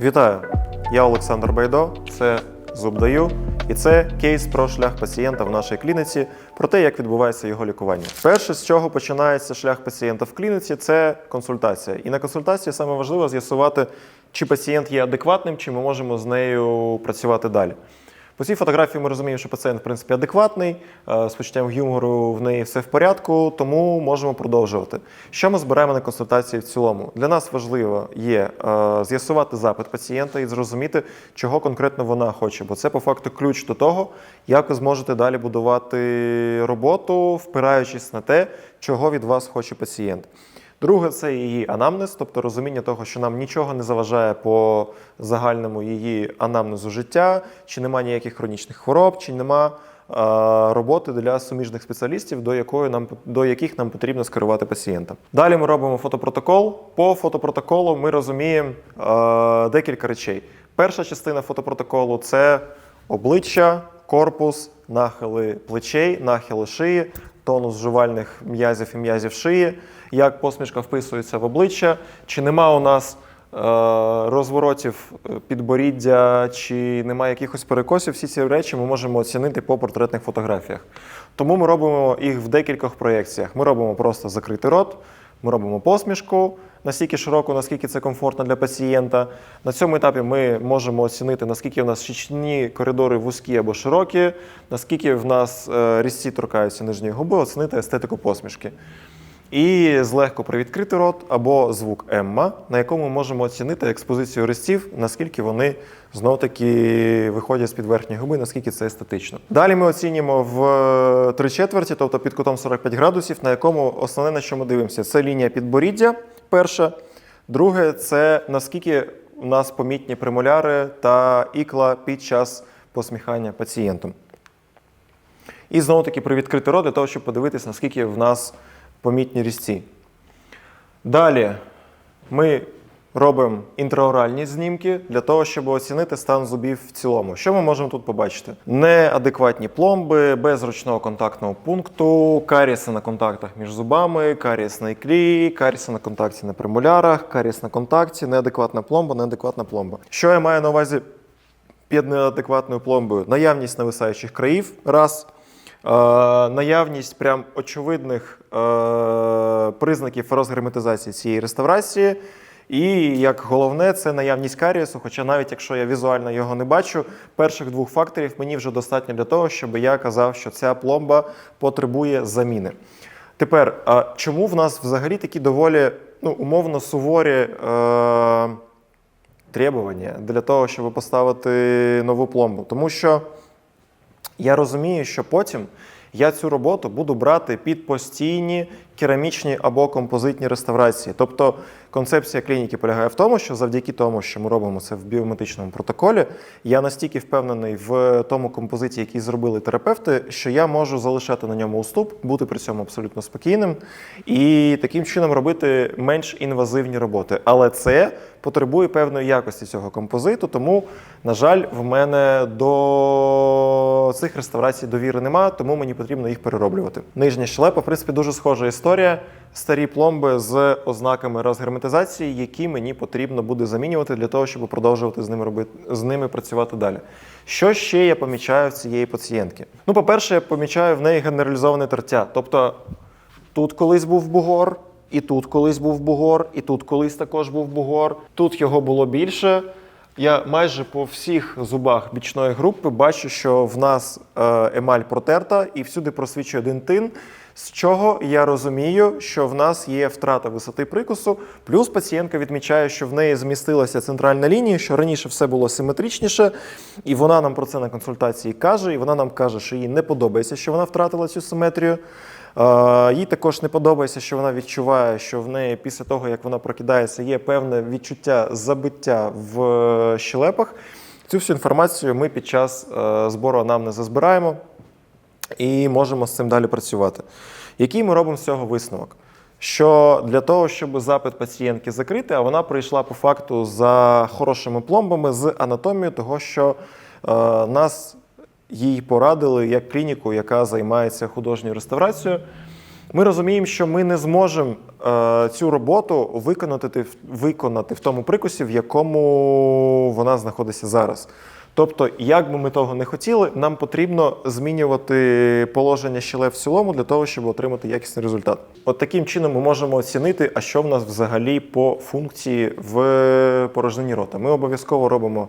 Вітаю! Я Олександр Байдо, це Зубдаю, і це кейс про шлях пацієнта в нашій клініці, про те, як відбувається його лікування. Перше, з чого починається шлях пацієнта в клініці, це консультація. І на консультації саме важливо з'ясувати, чи пацієнт є адекватним, чи ми можемо з нею працювати далі. По цій фотографії ми розуміємо, що пацієнт в принципі адекватний, е, з почуттям гумору в неї все в порядку, тому можемо продовжувати. Що ми збираємо на консультації в цілому? Для нас важливо є е, з'ясувати запит пацієнта і зрозуміти, чого конкретно вона хоче, бо це по факту ключ до того, як ви зможете далі будувати роботу, впираючись на те, чого від вас хоче пацієнт. Друге, це її анамнез, тобто розуміння того, що нам нічого не заважає по загальному її анамнезу життя, чи нема ніяких хронічних хвороб, чи нема е, роботи для суміжних спеціалістів, до якої нам до яких нам потрібно скерувати пацієнта. Далі ми робимо фотопротокол. По фотопротоколу ми розуміємо е, декілька речей. Перша частина фотопротоколу це обличчя, корпус, нахили плечей, нахили шиї, тонус жувальних м'язів і м'язів шиї, як посмішка вписується в обличчя, чи нема у нас е, розворотів е, підборіддя, чи немає якихось перекосів, всі ці речі ми можемо оцінити по портретних фотографіях. Тому ми робимо їх в декількох проєкціях. Ми робимо просто закритий рот, ми робимо посмішку, настільки широку, наскільки це комфортно для пацієнта. На цьому етапі ми можемо оцінити, наскільки в нас щічні коридори вузькі або широкі, наскільки в нас е, різці торкаються нижньої губи, оцінити естетику посмішки. І злегко привідкрити рот або звук Емма, на якому ми можемо оцінити експозицію різців, наскільки вони знов таки виходять з під верхньої губи, наскільки це естетично. Далі ми оцінюємо в три четверті, тобто під кутом 45 градусів, на якому основне на що ми дивимося, це лінія підборіддя. Перша. Друге, це наскільки у нас помітні премоляри та ікла під час посміхання пацієнтом. І знову таки привідкрити рот для того, щоб подивитися, наскільки в нас помітні різці. Далі ми робимо інтраоральні знімки для того, щоб оцінити стан зубів в цілому. Що ми можемо тут побачити? Неадекватні пломби, без ручного контактного пункту, каріси на контактах між зубами, каріс на іклі, каріси на контакті на премолярах, каріс на контакті, неадекватна пломба, неадекватна пломба. Що я маю на увазі під неадекватною пломбою? Наявність нависаючих країв, раз. Е, наявність прям очевидних е, признаків розгерметизації цієї реставрації. І як головне, це наявність карієсу. Хоча навіть якщо я візуально його не бачу, перших двох факторів мені вже достатньо для того, щоб я казав, що ця пломба потребує заміни. Тепер, чому в нас взагалі такі доволі ну, умовно суворі е, требування для того, щоб поставити нову пломбу? Тому що. Я розумію, що потім я цю роботу буду брати під постійні керамічні або композитні реставрації. Тобто концепція клініки полягає в тому, що завдяки тому, що ми робимо це в біометричному протоколі, я настільки впевнений в тому композиті, який зробили терапевти, що я можу залишати на ньому уступ, бути при цьому абсолютно спокійним і таким чином робити менш інвазивні роботи. Але це потребує певної якості цього композиту, тому, на жаль, в мене до цих реставрацій довіри нема, тому мені потрібно їх перероблювати. Нижня щелепа, в принципі, дуже схожа історія. Старі пломби з ознаками розгерметизації, які мені потрібно буде замінювати для того, щоб продовжувати з ними робити з ними працювати далі. Що ще я помічаю в цієї пацієнтки? Ну, по-перше, я помічаю в неї генералізоване тертя. Тобто тут колись був бугор, і тут колись був бугор, і тут колись також був бугор. Тут його було більше. Я майже по всіх зубах бічної групи бачу, що в нас е, емаль протерта і всюди просвічує один тин. З чого я розумію, що в нас є втрата висоти прикусу, плюс пацієнтка відмічає, що в неї змістилася центральна лінія, що раніше все було симетричніше, і вона нам про це на консультації каже. І вона нам каже, що їй не подобається, що вона втратила цю симетрію. Е, Їй також не подобається, що вона відчуває, що в неї після того, як вона прокидається, є певне відчуття забиття в е, щелепах. Цю всю інформацію ми під час е, збору анамнезу збираємо і можемо з цим далі працювати. Який ми робимо з цього висновок? Що для того, щоб запит пацієнтки закрити, а вона прийшла по факту за хорошими пломбами з анатомією, того, що е, нас їй порадили як клініку, яка займається художньою реставрацією. Ми розуміємо, що ми не зможемо е, цю роботу виконати, виконати в тому прикусі, в якому вона знаходиться зараз. Тобто, як би ми того не хотіли, нам потрібно змінювати положення щелеп в цілому для того, щоб отримати якісний результат. От таким чином ми можемо оцінити, а що в нас взагалі по функції в порожнині рота. Ми обов'язково робимо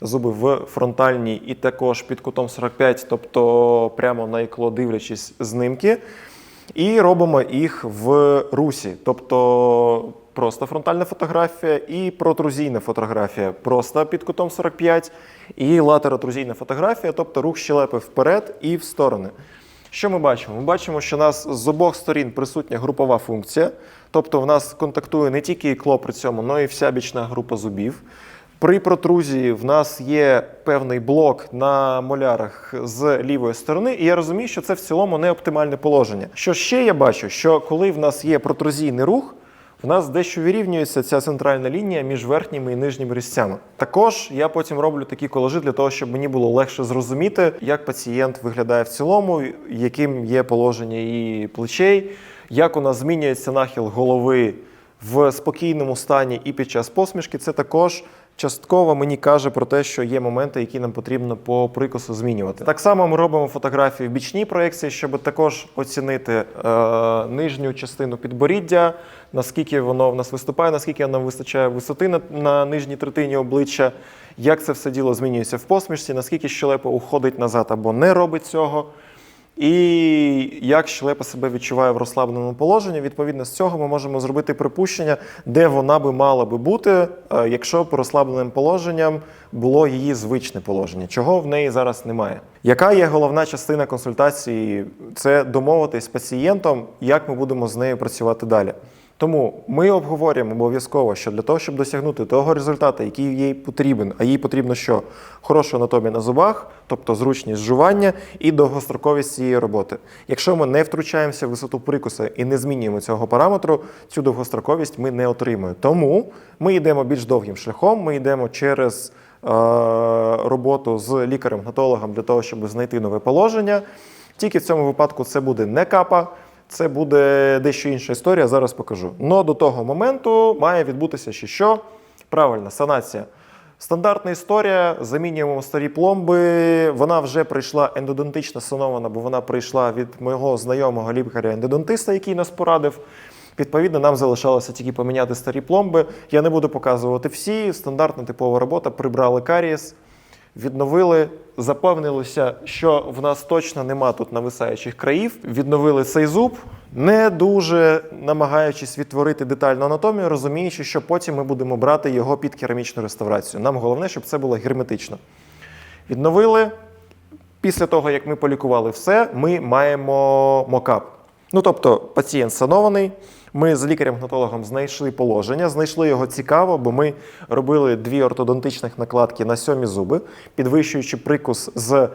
зуби в фронтальній і також під кутом 45, тобто прямо на ікло дивлячись знимки. І робимо їх в русі, тобто просто фронтальна фотографія і протрузійна фотографія, просто під кутом 45, і латеротрузійна фотографія, тобто рух щелепи вперед і в сторони. Що ми бачимо? Ми бачимо, що у нас з обох сторін присутня групова функція, тобто в нас контактує не тільки ікло при цьому, але і вся бічна група зубів. При протрузії в нас є певний блок на молярах з лівої сторони, і я розумію, що це в цілому не оптимальне положення. Що ще я бачу, що коли в нас є протрузійний рух, в нас дещо вирівнюється ця центральна лінія між верхніми і нижніми різцями. Також я потім роблю такі колажі для того, щоб мені було легше зрозуміти, як пацієнт виглядає в цілому, яким є положення її плечей, як у нас змінюється нахил голови в спокійному стані і під час посмішки. Це також частково мені каже про те, що є моменти, які нам потрібно по прикусу змінювати. Так само ми робимо фотографії в бічній проекції, щоб також оцінити е, нижню частину підборіддя, наскільки воно в нас виступає, наскільки нам вистачає висоти на, на нижній третині обличчя, як це все діло змінюється в посмішці, наскільки щелепа уходить назад або не робить цього. І як щелепа себе відчуває в розслабленому положенні, відповідно з цього ми можемо зробити припущення, де вона би мала би бути, е, якщо б розслабленим положенням було її звичне положення, чого в неї зараз немає. Яка є головна частина консультації? Це домовитись з пацієнтом, як ми будемо з нею працювати далі. Тому ми обговорюємо обов'язково, що для того, щоб досягнути того результату, який їй потрібен, а їй потрібно що? Хороша анатомія на зубах, тобто зручність жування і довгостроковість цієї роботи. Якщо ми не втручаємося в висоту прикуса і не змінюємо цього параметру, цю довгостроковість ми не отримуємо. Тому ми йдемо більш довгим шляхом, ми йдемо через е, роботу з лікарем-гнатологом для того, щоб знайти нове положення. Тільки в цьому випадку це буде не капа. Це буде дещо інша історія, зараз покажу. Но до того моменту має відбутися ще що? Правильно, санація. Стандартна історія, замінюємо старі пломби. Вона вже прийшла ендодонтично санована, бо вона прийшла від мого знайомого лікаря-ендодонтиста, який нас порадив. Відповідно, нам залишалося тільки поміняти старі пломби. Я не буду показувати всі. Стандартна типова робота. Прибрали карієс, відновили, запевнилися, що в нас точно нема тут нависаючих країв. Відновили цей зуб, не дуже намагаючись відтворити детальну анатомію, розуміючи, що потім ми будемо брати його під керамічну реставрацію. Нам головне, щоб це було герметично. Відновили. Після того, як ми полікували все, ми маємо мокап. Ну тобто пацієнт санований. Ми з лікарем-гнатологом знайшли положення, знайшли його цікаво, бо ми робили дві ортодонтичних накладки на сьомі зуби, підвищуючи прикус з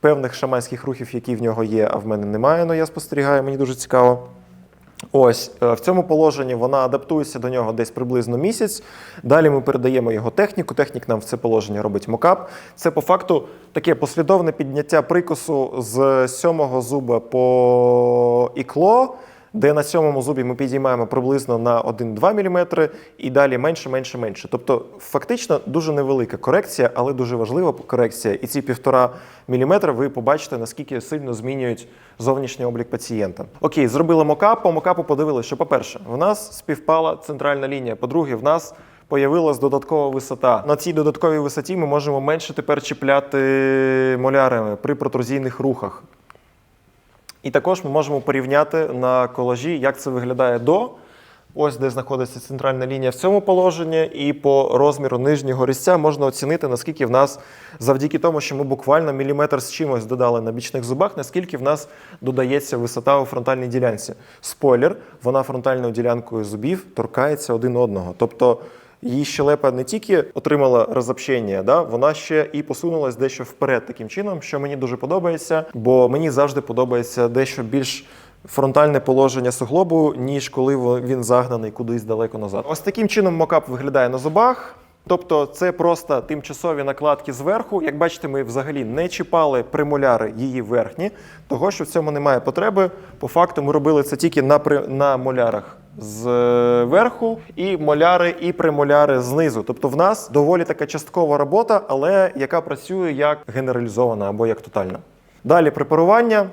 певних шаманських рухів, які в нього є, а в мене немає. але я спостерігаю, мені дуже цікаво. Ось е, в цьому положенні вона адаптується до нього десь приблизно місяць. Далі ми передаємо його техніку. Технік нам в це положення робить мокап. Це по факту таке послідовне підняття прикусу з сьомого зуба по ікло, де на сьомому зубі ми підіймаємо приблизно на 1-2 мм і далі менше, менше, менше. Тобто, фактично дуже невелика корекція, але дуже важлива корекція. І ці півтора міліметра ви побачите, наскільки сильно змінюють зовнішній облік пацієнта. Окей, зробили мокап. По мокапу подивилися, що, по-перше, в нас співпала центральна лінія. По-друге, в нас появилась додаткова висота. На цій додатковій висоті ми можемо менше тепер чіпляти молярами при протрузійних рухах. І також ми можемо порівняти на колажі, як це виглядає до. Ось де знаходиться центральна лінія в цьому положенні, і по розміру нижнього різця можна оцінити, наскільки в нас, завдяки тому, що ми буквально міліметр з чимось додали на бічних зубах, наскільки в нас додається висота у фронтальній ділянці. Спойлер, вона фронтальною ділянкою зубів торкається один одного. Тобто її щелепа не тільки отримала розобщення, да, вона ще і посунулась дещо вперед таким чином, що мені дуже подобається, бо мені завжди подобається дещо більш фронтальне положення суглобу, ніж коли він загнаний кудись далеко назад. Ось таким чином мокап виглядає на зубах. Тобто це просто тимчасові накладки зверху. Як бачите, ми взагалі не чіпали премоляри її верхні, того що в цьому немає потреби. По факту ми робили це тільки на, при- на молярах зверху, і моляри, і премоляри знизу. Тобто в нас доволі така часткова робота, але яка працює як генералізована або як тотальна. Далі препарування.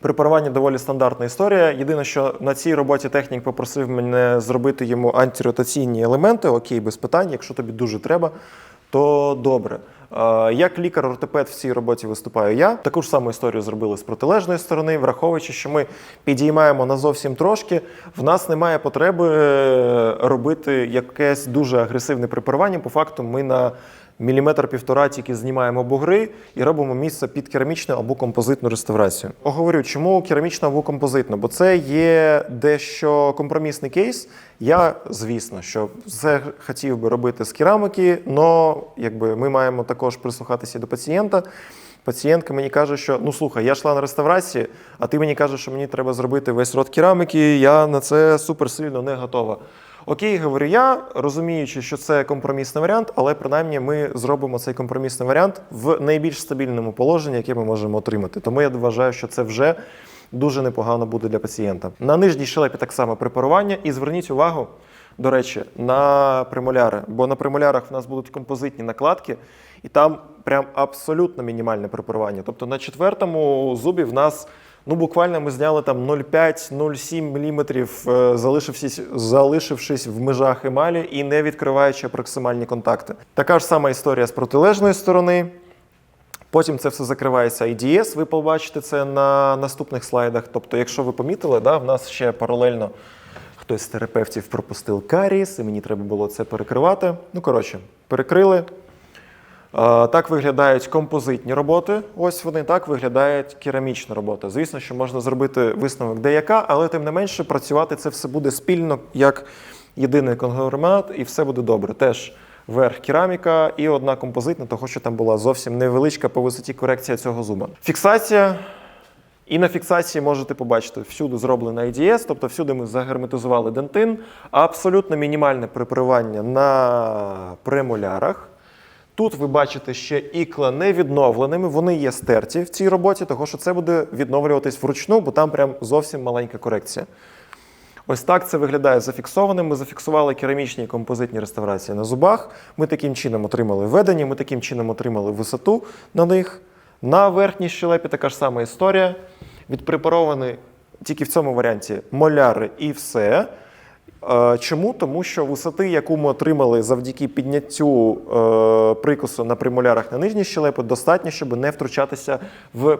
Препарування доволі стандартна історія. Єдине, що на цій роботі технік попросив мене зробити йому антиротаційні елементи. Окей, без питань. Якщо тобі дуже треба, то добре. Е, Як лікар-ортопед в цій роботі виступаю я. Таку ж саму історію зробили з протилежної сторони, враховуючи, що ми підіймаємо на зовсім трошки. В нас немає потреби е, робити якесь дуже агресивне препарування. По факту, ми на міліметр півтора тільки знімаємо бугри і робимо місце під керамічну або композитну реставрацію. Оговорю, чому керамічну або композитну? Бо це є дещо компромісний кейс. Я, звісно, що все хотів би робити з керамики, але якби ми маємо також прислухатися до пацієнта. Пацієнтка мені каже, що ну слухай, я йшла на реставрації, а ти мені кажеш, що мені треба зробити весь рот керамики. Я на це суперсильно не готова. Окей, говорю я, розуміючи, що це компромісний варіант, але принаймні ми зробимо цей компромісний варіант в найбільш стабільному положенні, яке ми можемо отримати. Тому я вважаю, що це вже дуже непогано буде для пацієнта. На нижній щелепі так само препарування. І зверніть увагу, до речі, на премоляри, бо на премолярах в нас будуть композитні накладки, і там прям абсолютно мінімальне препарування. Тобто на четвертому зубі в нас. Ну, буквально ми зняли там 0,5-0,7 мм, е, залишившись, залишившись в межах емалі і не відкриваючи проксимальні контакти. Така ж сама історія з протилежної сторони. Потім це все закривається IDS, ви побачите це на наступних слайдах. Тобто, якщо ви помітили, да, в нас ще паралельно хтось з терапевтів пропустив каріс, і мені треба було це перекривати. Ну, коротше, перекрили. Е, Так виглядають композитні роботи. Ось вони так виглядають керамічна робота. Звісно, що можна зробити висновок деяка, але тим не менше працювати це все буде спільно як єдиний конгломерат, і все буде добре. Теж верх кераміка і одна композитна, того що там була зовсім невеличка по висоті корекція цього зуба. Фіксація. І на фіксації можете побачити, всюди зроблено IDS, тобто всюди ми загерметизували дентин, абсолютно мінімальне припривання на премолярах. Тут ви бачите ще ікла не відновленими, вони є стерті в цій роботі, тому що це буде відновлюватись вручну, бо там прям зовсім маленька корекція. Ось так це виглядає зафіксованим. Ми зафіксували керамічні і композитні реставрації на зубах. Ми таким чином отримали ведення, ми таким чином отримали висоту на них. На верхній щелепі така ж сама історія. Відпрепаровані тільки в цьому варіанті моляри і все. Е, Чому? Тому що висоти, яку ми отримали завдяки підняттю е, прикусу на премолярах на нижній щелепі, достатньо, щоб не втручатися в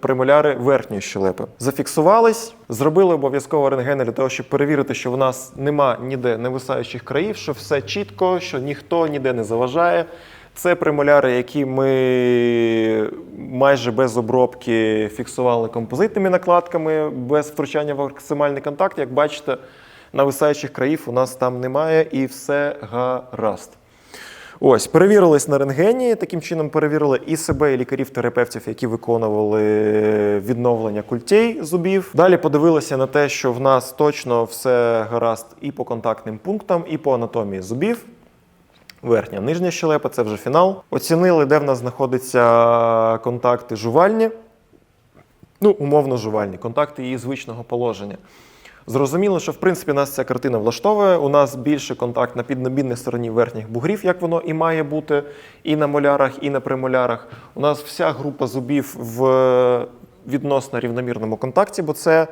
премоляри верхньої щелепи. Зафіксувались, зробили обов'язково рентген для того, щоб перевірити, що в нас нема ніде невисаючих країв, що все чітко, що ніхто ніде не заважає. Це премоляри, які ми майже без обробки фіксували композитними накладками, без втручання в максимальний контакт. Як бачите, нависаючих країв у нас там немає і все гаразд. Ось, перевірились на рентгені. Таким чином перевірили і себе, і лікарів-терапевтів, які виконували відновлення культей зубів. Далі подивилися на те, що в нас точно все гаразд і по контактним пунктам, і по анатомії зубів. Верхня, нижня щелепа це вже фінал. Оцінили, де в нас знаходяться контакти жувальні, ну, умовно жувальні, контакти її звичного положення. Зрозуміло, що в принципі нас ця картина влаштовує. У нас більше контакт на піднебінній стороні верхніх бугрів, як воно і має бути, і на молярах, і на премолярах. У нас вся група зубів в відносно рівномірному контакті, бо це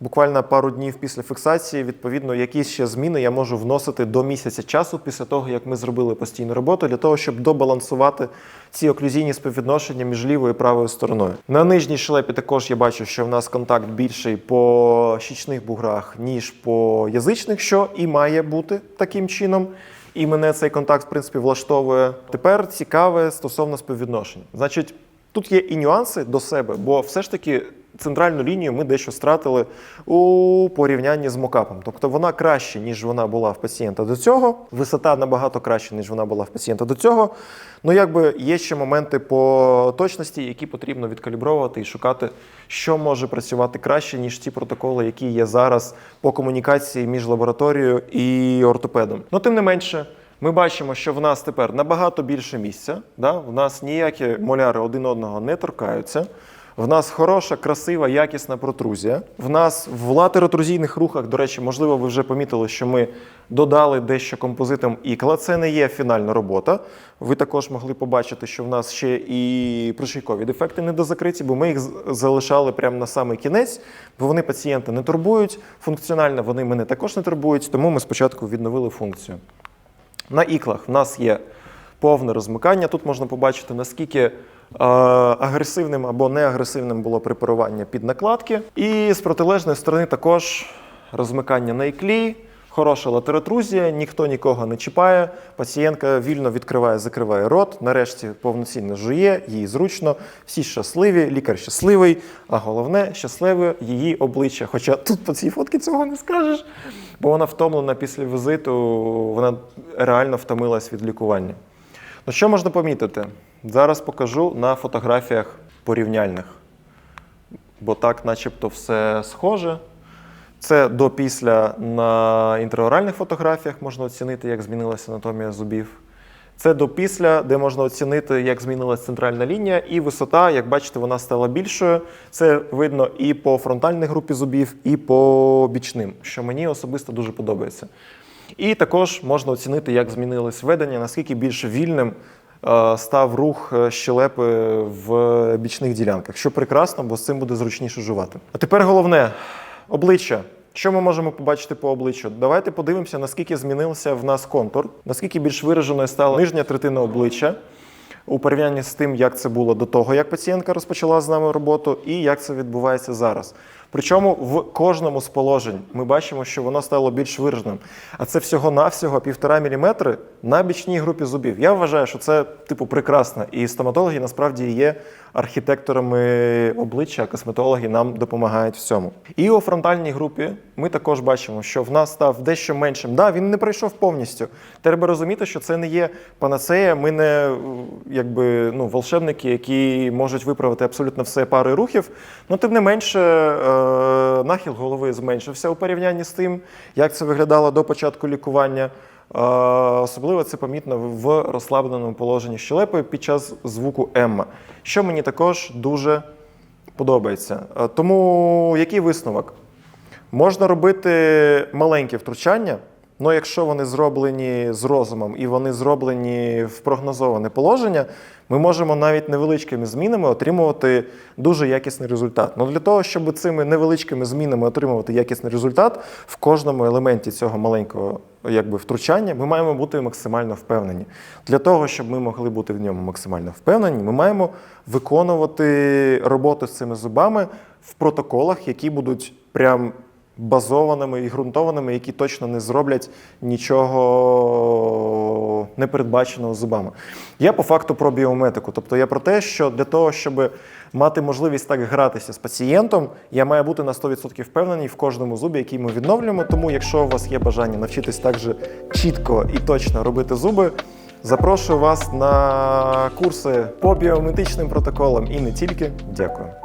буквально пару днів після фіксації. Відповідно, якісь ще зміни я можу вносити до місяця часу після того, як ми зробили постійну роботу, для того, щоб добалансувати ці оклюзійні співвідношення між лівою і правою стороною. На нижній шлепі також я бачу, що в нас контакт більший по щічних буграх, ніж по язичних, що і має бути таким чином. І мене цей контакт, в принципі, влаштовує. Тепер цікаве стосовно співвідношень. Значить, тут є і нюанси до себе, бо все ж таки центральну лінію ми дещо стратили у порівнянні з мокапом. Тобто вона краще, ніж вона була в пацієнта до цього. Висота набагато краще, ніж вона була в пацієнта до цього. Ну, якби є ще моменти по точності, які потрібно відкалібровувати і шукати, що може працювати краще, ніж ті протоколи, які є зараз по комунікації між лабораторією і ортопедом. Ну, тим не менше. Ми бачимо, що в нас тепер набагато більше місця. Да? В нас ніякі моляри один одного не торкаються. В нас хороша, красива, якісна протрузія. В нас в латеротрузійних рухах, до речі, можливо, ви вже помітили, що ми додали дещо композитом ікла. Це не є фінальна робота. Ви також могли побачити, що в нас ще і пришийкові дефекти недозакриті, бо ми їх залишали прямо на самий кінець, бо вони пацієнта не турбують. Функціонально вони мене також не турбують, тому ми спочатку відновили функцію. На іклах в нас є повне розмикання. Тут можна побачити, наскільки агресивним або неагресивним було препарування під накладки. І з протилежної сторони також розмикання на іклі, хороша латеротрузія, ніхто нікого не чіпає. Пацієнтка вільно відкриває, закриває рот, нарешті повноцінно жує, їй зручно, всі щасливі, лікар щасливий, а головне щасливе її обличчя. Хоча тут по цій фотці цього не скажеш, бо вона втомлена після візиту, вона реально втомилась від лікування. Ну, що можна помітити? Зараз покажу на фотографіях порівняльних, бо так, начебто, все схоже. Це до-після на інтраоральних фотографіях можна оцінити, як змінилася анатомія зубів. Це до-після, де можна оцінити, як змінилася центральна лінія, і висота, як бачите, вона стала більшою. Це видно і по фронтальній групі зубів, і по бічним, що мені особисто дуже подобається. І також можна оцінити, як змінилось ведення, наскільки більш вільним став рух е, щелепи в бічних ділянках, що прекрасно, бо з цим буде зручніше жувати. А тепер головне обличчя. Що ми можемо побачити по обличчю? Давайте подивимося, наскільки змінився в нас контур, наскільки більш вираженою стала нижня третина обличчя у порівнянні з тим, як це було до того, як пацієнтка розпочала з нами роботу, і як це відбувається зараз. Причому в кожному з положень ми бачимо, що воно стало більш вираженим. А це всього-навсього півтора міліметри на бічній групі зубів. Я вважаю, що це типу прекрасно. І стоматологи насправді є архітекторами обличчя, а косметологи нам допомагають в цьому. І у фронтальній групі ми також бачимо, що в нас став дещо меншим. Да, він не пройшов повністю. Треба розуміти, що це не є панацея. Ми не якби ну волшебники, які можуть виправити абсолютно все парою рухів. Ну тим не менше, е, нахил голови зменшився у порівнянні з тим, як це виглядало до початку лікування. Е, Особливо це помітно в розслабленому положенні щелепи під час звуку Емма, що мені також дуже подобається. Е, Тому який висновок? Можна робити маленькі втручання, але якщо вони зроблені з розумом і вони зроблені в прогнозоване положення, ми можемо навіть невеличкими змінами отримувати дуже якісний результат. Ну для того, щоб цими невеличкими змінами отримувати якісний результат, в кожному елементі цього маленького якби, втручання ми маємо бути максимально впевнені. Для того, щоб ми могли бути в ньому максимально впевнені, ми маємо виконувати роботу з цими зубами в протоколах, які будуть прям базованими і ґрунтованими, які точно не зроблять нічого непередбаченого зубами. Я по факту про біометику. Тобто я про те, що для того, щоб мати можливість так гратися з пацієнтом, я маю бути на 100% впевнений в кожному зубі, який ми відновлюємо. Тому, якщо у вас є бажання навчитись так же чітко і точно робити зуби, запрошую вас на курси по біометричним протоколам і не тільки. Дякую.